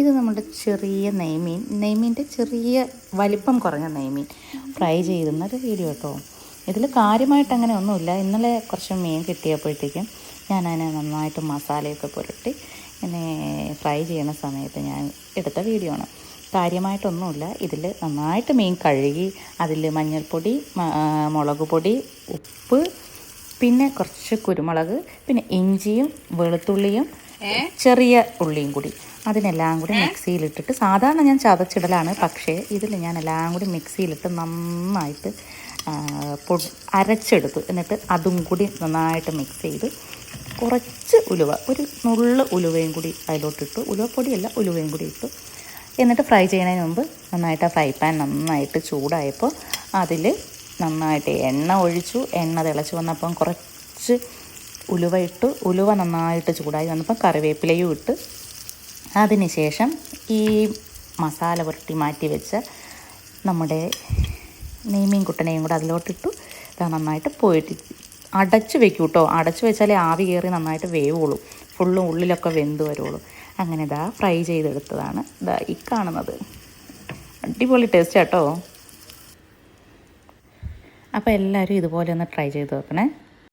ഇത് നമ്മുടെ ചെറിയ നെയ്മീൻ. നെയ്മീന്റെ ചെറിയ വലിപ്പം കുറഞ്ഞ നെയ്മീൻ. ഫ്രൈ ചെയ്യുന്ന ഒരു വീഡിയോ കേട്ടോ. ഇതിൽ കാര്യമായിട്ട് അങ്ങനെ ഒന്നുമില്ല. ഇന്നലെ കുറച്ച് മീൻ കിട്ടിയപ്പോഴത്തേക്കും ഞാൻ അതിനെ നന്നായിട്ട് മസാലയൊക്കെ പുരട്ടി ഇങ്ങനെ ഫ്രൈ ചെയ്യുന്ന സമയത്ത് ഞാൻ എടുത്ത വീഡിയോ ആണ്. കാര്യമായിട്ടൊന്നുമില്ല. ഇതിൽ നന്നായിട്ട് മീൻ കഴുകി അതിൽ മഞ്ഞൾപ്പൊടി മുളക് പൊടി ഉപ്പ് പിന്നെ കുറച്ച് കുരുമുളക് പിന്നെ ഇഞ്ചിയും വെളുത്തുള്ളിയും ചെറിയ ഉള്ളിയും കൂടി. അതിനെല്ലാം കൂടി മിക്സിയിലിട്ടിട്ട് സാധാരണ ഞാൻ ചതച്ചിടലാണ് പക്ഷേ ഇതിൽ ഞാൻ എല്ലാം കൂടി മിക്സിയിലിട്ട് നന്നായിട്ട് പൊ അരച്ചെടുത്തു. എന്നിട്ട് അതും കൂടി നന്നായിട്ട് മിക്സ് ചെയ്ത് കുറച്ച് ഉലുവ ഒരു നുള്ള ഉലുവയും കൂടി അതിലോട്ടിട്ടു. ഉലുവപ്പൊടിയല്ല ഉലുവയും കൂടി ഇട്ടു. എന്നിട്ട് ഫ്രൈ ചെയ്യുന്നതിന് മുമ്പ് നന്നായിട്ട് ആ ഫ്രൈ പാൻ നന്നായിട്ട് ചൂടായപ്പോൾ അതിൽ നന്നായിട്ട് എണ്ണ ഒഴിച്ചു. എണ്ണ തിളച്ച് വന്നപ്പം കുറച്ച് ഉലുവ ഇട്ടു. ഉലുവ നന്നായിട്ട് ചൂടായി വന്നപ്പോൾ കറിവേപ്പിലയും ഇട്ട്. അതിന് ശേഷം ഈ മസാല പുരട്ടി മാറ്റി വെച്ച നമ്മുടെ നെയ്മീൻ കുട്ടനെയും കൂടെ അതിലോട്ടിട്ടു ഇത് നന്നായിട്ട് പോയിട്ട് അടച്ചു വെക്കും കേട്ടോ അടച്ചു വെച്ചാലേ ആവി കയറി നന്നായിട്ട് വേവുള്ളൂ. ഫുള്ളും ഉള്ളിലൊക്കെ വെന്ത് വരുള്ളൂ. അങ്ങനെ ഇതാ ഫ്രൈ ചെയ്തെടുത്തതാണ്. ഇതാ ഈ കാണുന്നത്. അടിപൊളി ടേസ്റ്റ് കേട്ടോ അപ്പോൾ എല്ലാവരും ഇതുപോലെ ഒന്ന് ട്രൈ ചെയ്ത് നോക്കണേ.